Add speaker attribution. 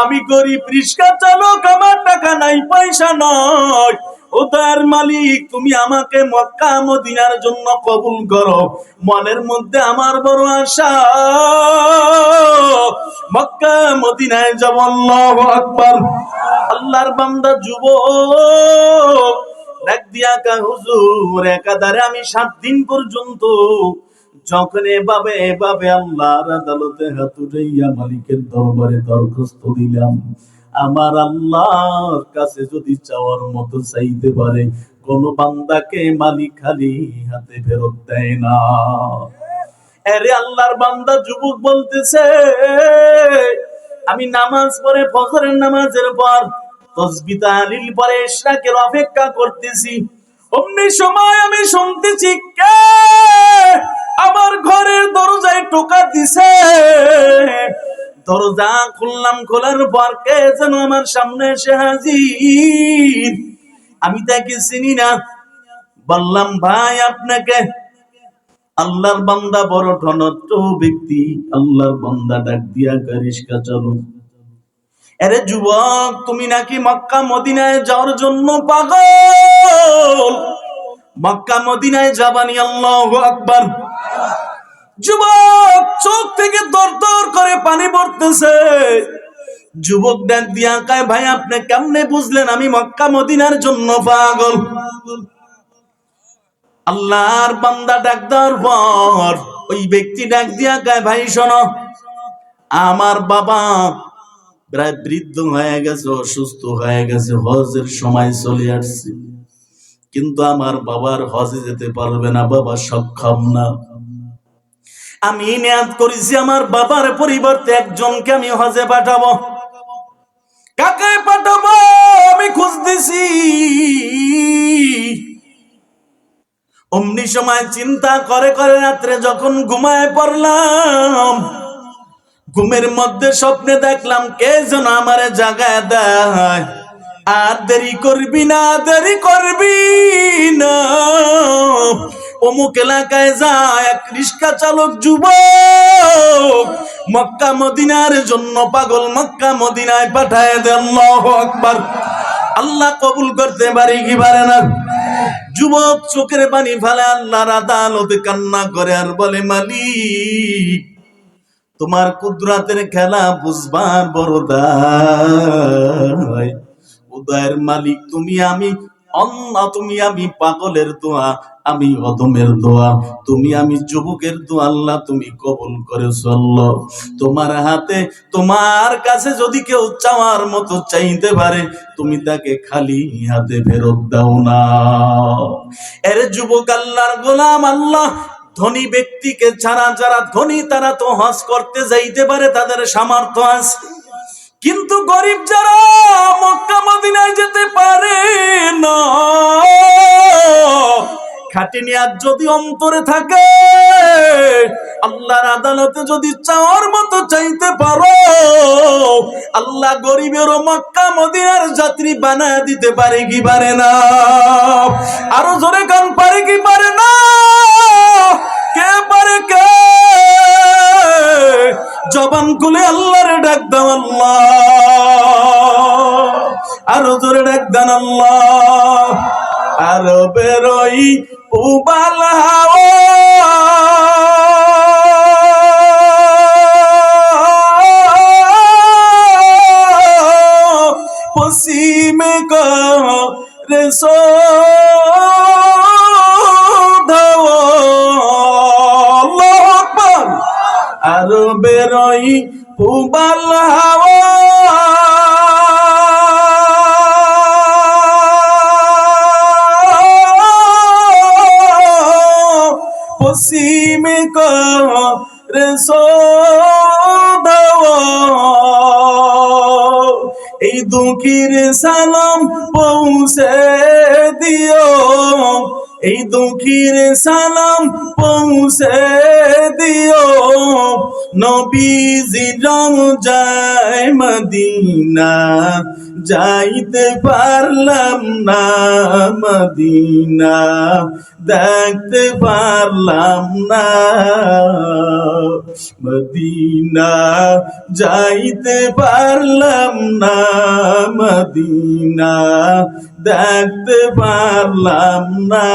Speaker 1: আমি গরিব রিক্সা চালক, আমার টাকা নাই, পয়সা নয়। ও তার মালিক, তুমি আমাকে মক্কা, মদিনার জন্য কবুল করো। মনের মধ্যে আমার বড় আশা। মক্কা, মদিনায় যাব, আল্লাহু আকবার। আল্লাহর বান্দা যুবক ডাক দিয়া কা, হুজুর, একাধারে আমি সাত দিন পর্যন্ত যখন এভাবে এভাবে আল্লাহর আদালতে হাত উঠাইয়া মালিকের দরবারে দরখাস্ত দিলাম। আমার আল্লাহর কাছে যদি চাওয়ার মতো চাইতে পারে, কোন বান্দাকে মালিক খালি হাতে ফেরত দেয় না। আরে আল্লাহর বান্দা, যুবক বলতেছে, আমি নামাজ পড়ে, ফজরের নামাজের পর তসবি তাহলিল পরে ইশরাকের অপেক্ষা করতেছি। অমনি সময় আমি শুনতেছি, কে? আমার ঘরের দরজায় টোকা দিছে। দরজা খুললাম, খোলার পর কে যেন আমার সামনে এসে হাজির? আমি তাকে চিনি না। বললাম, ভাই, আপনাকে আল্লাহর বান্দা বড় ধনত্ব ব্যক্তি। আল্লাহর বান্দা ডাক দিয়া গারিস্কা চলো। আরে যুবক, তুমি নাকি মক্কা, মদিনায় যাওয়ার জন্য পাগল? মক্কা, মদিনায় যাবানি, আল্লাহ আকবার। যুবক চোখ থেকে দর দর করে পানি পড়তেছে। যুবক ডাক দিয়া কায়, ভাই, আপনি কেমনে বুঝলেন আমি মক্কা, মদিনার জন্য পাগল? আল্লাহর বান্দা ডাক দেওয়ার পর ওই ব্যক্তি ডাক দিয়া গায় ভাই, শোনো, আমার বাবা প্রায় বৃদ্ধ হয়ে গেছে, অসুস্থ হয়ে গেছে, হজের সময় চলে আসছে। কিন্তু আমার বাবার হজে যেতে পারবে না, বাবা সক্ষম না। আমি নিয়াদ করেছি আমার বাবার পরিবর্তে একজনকে আমি হজে পাঠাবো। কাকে পাঠাবো? আমি খুঁজতেছি। অমনি সময় চিন্তা করে করে রাত্রে যখন ঘুমায় পড়লাম, ঘুমের মধ্যে স্বপ্নে দেখলাম কে যেন আমার জাগায় দেয়। আর দেরি করবি না, দেরি করবি না। অমুক এলাকায় যায় এক রিক্সা চালক যুবক। মক্কা মদিনার জন্য পাগল মক্কা মদিনায় পাঠায় দেন আকবার। আল্লাহ কবুল করতে পারি কি পারে না? যুবক চোখের পানি ফেলে, আল্লাহর আদালতে কান্না করে আর বলে, মালিক, তোমার কুদরাতের খেলা বুঝবার বড় দায়। উদয়ের মালিক, তুমি আমি অন্য তুমি আমি পাগলের দোয়া, আমি অদমের দোয়া, তুমি আমি যুবকের দোয়া, আল্লাহ তুমি কবুল করেছ, আল্লাহ। তোমার হাতে, তোমার কাছে যদি কেউ চাওয়ার মতো চাইতে পারে, তুমি তাকে খালি হাতে ফেরত দাও না। এর যুবক আল্লাহর গোলাম, আল্লাহ ধনী ব্যক্তিকে ছাড়া, যারা ধনী, তারা তো হজ করতে যাইতে পারে, তাদের সামর্থ্য আছে। কিন্তু গরিব যারা মক্কা মদিনায় যেতে পারে না। খাটি খাটিনিয়ার যদি অন্তরে থাকে, আল্লাহর আদালতে যদি চাওয়ার মতো চাইতে পারো, আল্লাহ গরিবের মক্কা মদিনার যাত্রী বানায় দিতে পারে কি পারে না? আরও জোরে গান পারে কি পারে জবান খুলে আল্লাহর ডাক দাও আল্লাহ। আরও জোরে ডাক দান আল্লাহ। আরও বেরোই উবাল পশ্চিমে রে সো আর বেরোই পুবাল হাওয়া। পশ্চিমে রে এই দুঃখীর সালাম পৌঁছে দিও। এই দুঃখীর সালাম পৌঁছে দিও। নবীজি যায় মদিনা যাইতে পারলাম না মদিনা, দেখতে পারলাম না মদিনা, যাইতে পারলাম না মদিনা, দেখতে পারলাম না